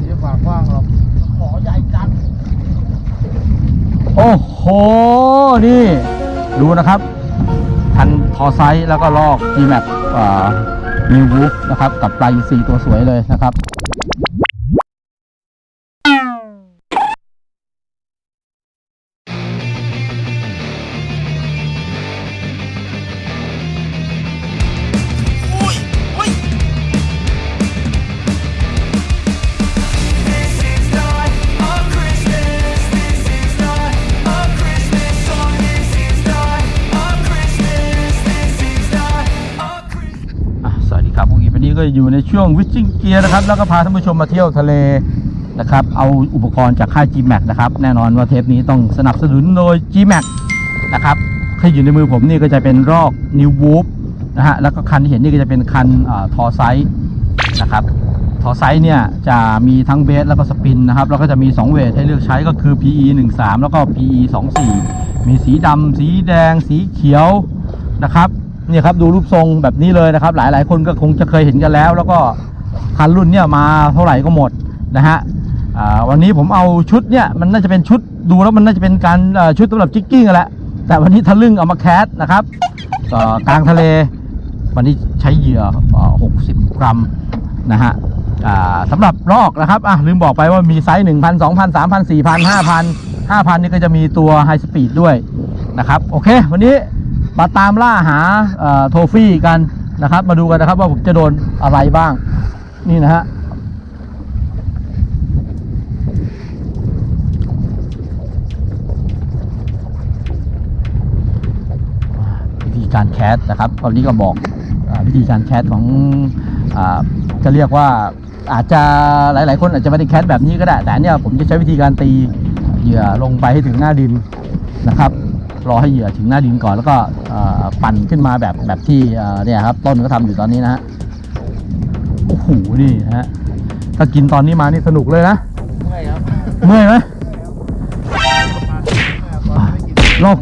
นี่ฝากกว้างหรอกขอใหญ่จังโอ้โห นี่ ดูนะครับทันทอไซส์แล้วก็ลอก G-Max นิววูฟนะครับ กับปลายสีตัวสวยเลยนะครับ ก็อยู่ในช่วงวิชิงเกียร์นะครับ แล้วก็พาท่านผู้ชมมาเที่ยวทะเลนะครับ เอาอุปกรณ์จากค่าย G-Max นะครับ แน่นอนว่าเทปนี้ต้องสนับสนุนโดย G-Max นะครับที่อยู่ในมือผมนี่ก็จะเป็นรอก New w o o p นะฮะ แล้วก็คันที่เห็นนี่ก็จะเป็นคันทอไซส์นะครับ ทอไซส์เนี่ยจะมีทั้งเบสแล้วก็สปินนะครับ แล้วก็จะมี 2 เวทให้เลือกใช้ก็คือ PE 1 3แล้วก็ PE 2 4มีสีดำ สีแดง สีเขียวนะครับ เนี่ยครับดูรูปทรงแบบนี้เลยนะครับ หลายหลายๆคนก็คงจะเคยเห็นกันแล้ว แล้วก็คันรุ่นเนี่ยมาเท่าไหร่ก็หมดนะฮะวันนี้ผมเอาชุดเนี่ยมันน่าจะเป็นชุดดูแล้วมันน่าจะเป็นการชุดสำหรับจิกกิ้งกันแหละแต่วันนี้ทะลึ่งเอามาแคสนะครับกลางทะเล วันนี้ใช้เหยื่อ 60 กรัมนะฮะสำหรับลอกนะครับอะลืมบอกไปว่ามีไซส์ 1,000 2,000 3,000 4,000 5,000 5,000 นี่ก็จะมีตัวไฮสปีดด้วยนะครับ โอเค วันนี้ มาตามล่าหาโทฟี่กันนะครับ มาดูกันนะครับว่าผมจะโดนอะไรบ้าง นี่นะฮะวิธีการแคสนะครับตอนนี้ก็บอกอวิธีการแคสของอจะเรียกว่าอาจจะหลาย ๆ คนอาจจะไม่ได้แคสแบบนี้ก็ได้ แต่เนี่ยผมจะใช้วิธีการตีเหยื่อลงไปให้ถึงหน้าดินนะครับ รอให้เหยื่อถึงหน้าดินก่อนแล้วก็ปั่นขึ้นมาแบบแบบที่เนี่ยครับต้นก็ทำอยู่ตอนนี้นะฮะโอ้โหนี่ฮะถ้ากินตอนนี้มานี่สนุกเลยนะเมื่อยครับเมื่อยไหมลอก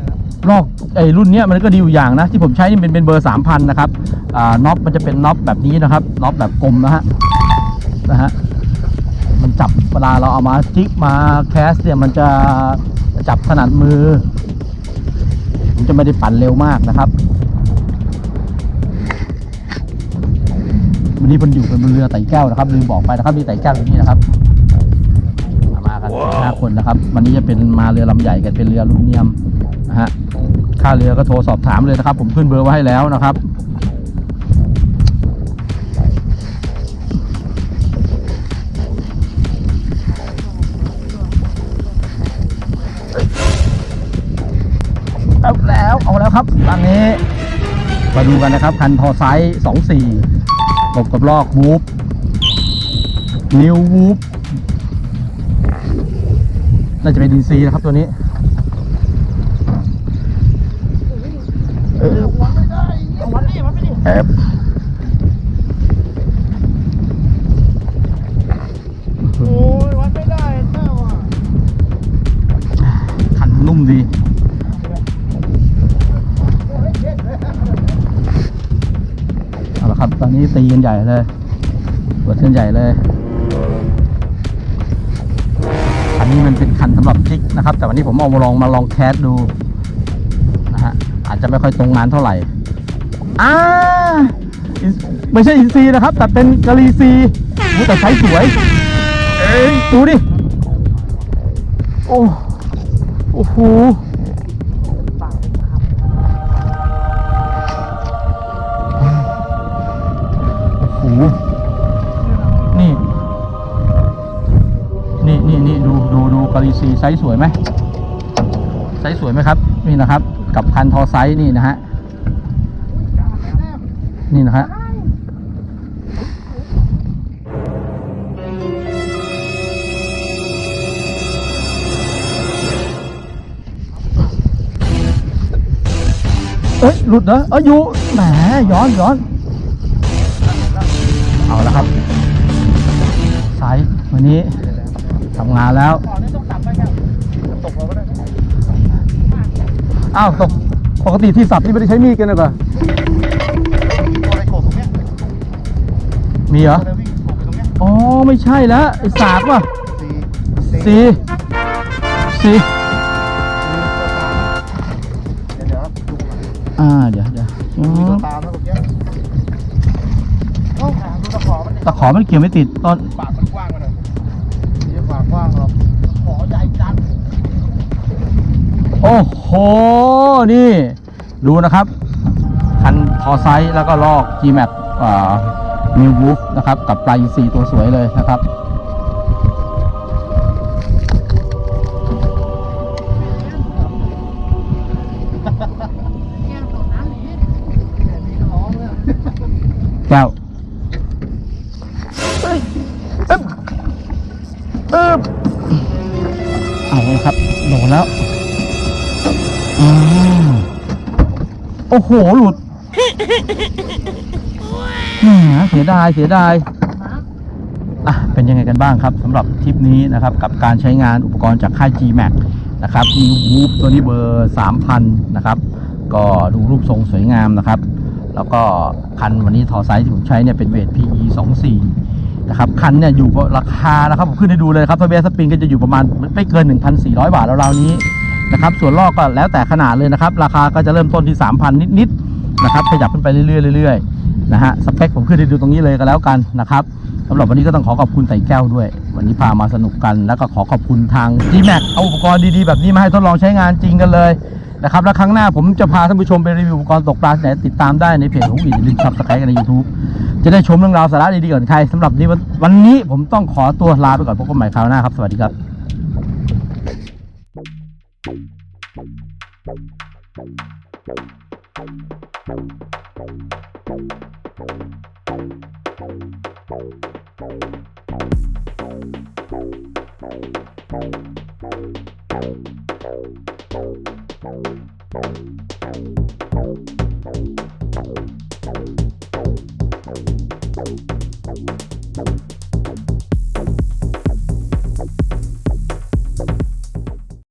ลอกไอ้รุ่นเนี้ยมันก็ดีอยู่อย่างนะ ที่ผมใช้นี่เป็นเป็นเบอร์3,000นะครับอ่าน็อปมันจะเป็นน็อปแบบนี้นะครับน็อปแบบกลมนะฮะนะฮะมันจับเวลาเราเอามาจิกมาแคสเนี่ยมันจะจับถนัดมือ มันจะไม่ได้ปั่นเร็วมากนะครับ วันนี้มันอยู่กันบนเรือไต่แก้วนะครับลืมบอกไปนะครับมีไต่แก้วอยู่นี่นะครับ มากันสี่ห้าคนนะครับ วันนี้จะเป็นมาเรือลำใหญ่กันเป็นเรืออลูมิเนียมนะฮะค่าเรือก็โทรสอบถามเลยนะครับ ผมขึ้นเบอร์ไว้ให้แล้วนะครับ ตอนนี้ มาดูกันนะครับ คันทอไซส์24กบกับลอกวูฟนิววูฟน่าจะเป็นดินซีนะครับตัวนี้เออวัดไม่ได้เอาวัดนี่วัดไม่ดิเอฟ โอ้ยวัดไม่ได้เจ้าอะ คันนุ่มดี เอาละครับ ตอนนี้ตีกันใหญ่เลยปิดกันใหญ่เลย อันนี้มันเป็นคันสำหรับจิกนะครับ แต่วันนี้ผมเอามาลองมาลองแคสดูนะฮะอาจจะไม่ค่อยตรงงานเท่าไหร่อ่าไม่ใช่อินซีนะครับ แต่เป็นกะลีซีโอ้แต่ใช้สวย เอ้ยดูดิ โอ้โอ้โห ดูกาลีซีไซส์สวยไหมไซส์สวยไหมครับ นี่นะครับ กับพันทอไซส์นี่นะฮะนี่นะฮะเอ้ยหลุดเหรอเอ้ยอยู่แหมย้อนย้อนเอาแล้วครับไซส์วันนี้ทำงานแล้ว อ้าวตกปกติที่สับนี่ไม่ได้ใช้มีดกันเลยป่ะตัวไอ้โขกตรงเนี้ยมีเหรอ ตัวไอ้วิ่งโขกตรงเนี้ยอ๋อ ไม่ใช่แล้วไอ้สากว่ะสี่สี่สี่เดี๋ยวเดี๋ยวครับดูก่อนอ่า เดี๋ยวเดี๋ยวอืมีมตัวตามนะเมื่อกี้โอ้หาดูตะขอมันดิตะขอมันเกี่ยวไม่ติดตอน ปากมันกว้างไปหน่อยเยอะปากกว้างหรอกตะขอใหญ่จัด โอ้โห นี่ ดูนะครับ คันทอไซส์แล้วก็ลอก G-Max อ่า New Wolf นะครับ กับปลายสีตัวสวยเลยนะครับแก้วเอ้ยเอ๊บเอ๊บเอาละครับโดนแล้ว โอ้โห หลุดแหมเสียดาย เสียดายอะเป็นยังไงกันบ้างครับสำหรับทริปนี้นะครับ กับการใช้งานอุปกรณ์จากค่าย G-Max นะครับ New Whoop ตัวนี้เบอร์ 3,000 นะครับ ก็ดูรูปทรงสวยงามนะครับ แล้วก็คันวันนี้ทอไซส์ที่ผมใช้เนี่ยเป็นเวท PE 24นะครับ คันเนี่ยอยู่ราคานะครับ ผมขึ้นให้ดูเลยครับทะเบียนสปริงก็จะอยู่ประมาณไม่เกิน 1,400 บาทแล้วราวนี้ นะครับ ส่วนลอกก็แล้วแต่ขนาดเลยนะครับ ราคาก็จะเริ่มต้นที่ 3,000 นิดๆนะครับ ขยับขึ้นไปเรื่อยๆเรื่อยๆนะฮะ สเปคผมขึ้นให้ดูตรงนี้เลยก็แล้วกันนะครับสำหรับวันนี้ก็ต้องขอขอบคุณไต่แก้วด้วย วันนี้พามาสนุกกัน แล้วก็ขอขอบคุณทาง G-Max เอาอุปกรณ์ดีๆแบบนี้มาให้ทดลองใช้งานจริงกันเลยนะครับ แล้วครั้งหน้าผมจะพาท่านผู้ชมไปรีวิวอุปกรณ์ตกปลาที่ไหนติดตามได้ในเพจของอีอย่าลืมซับสไครต์กันใน YouTube จะได้ชมเรื่องราวสาระดีๆก่อนใครสำหรับนี้วันวันนี้ผมต้องขอตัวลาไปก่อนพบกันใหม่คราวหน้าครับ สวัสดีครับ Thank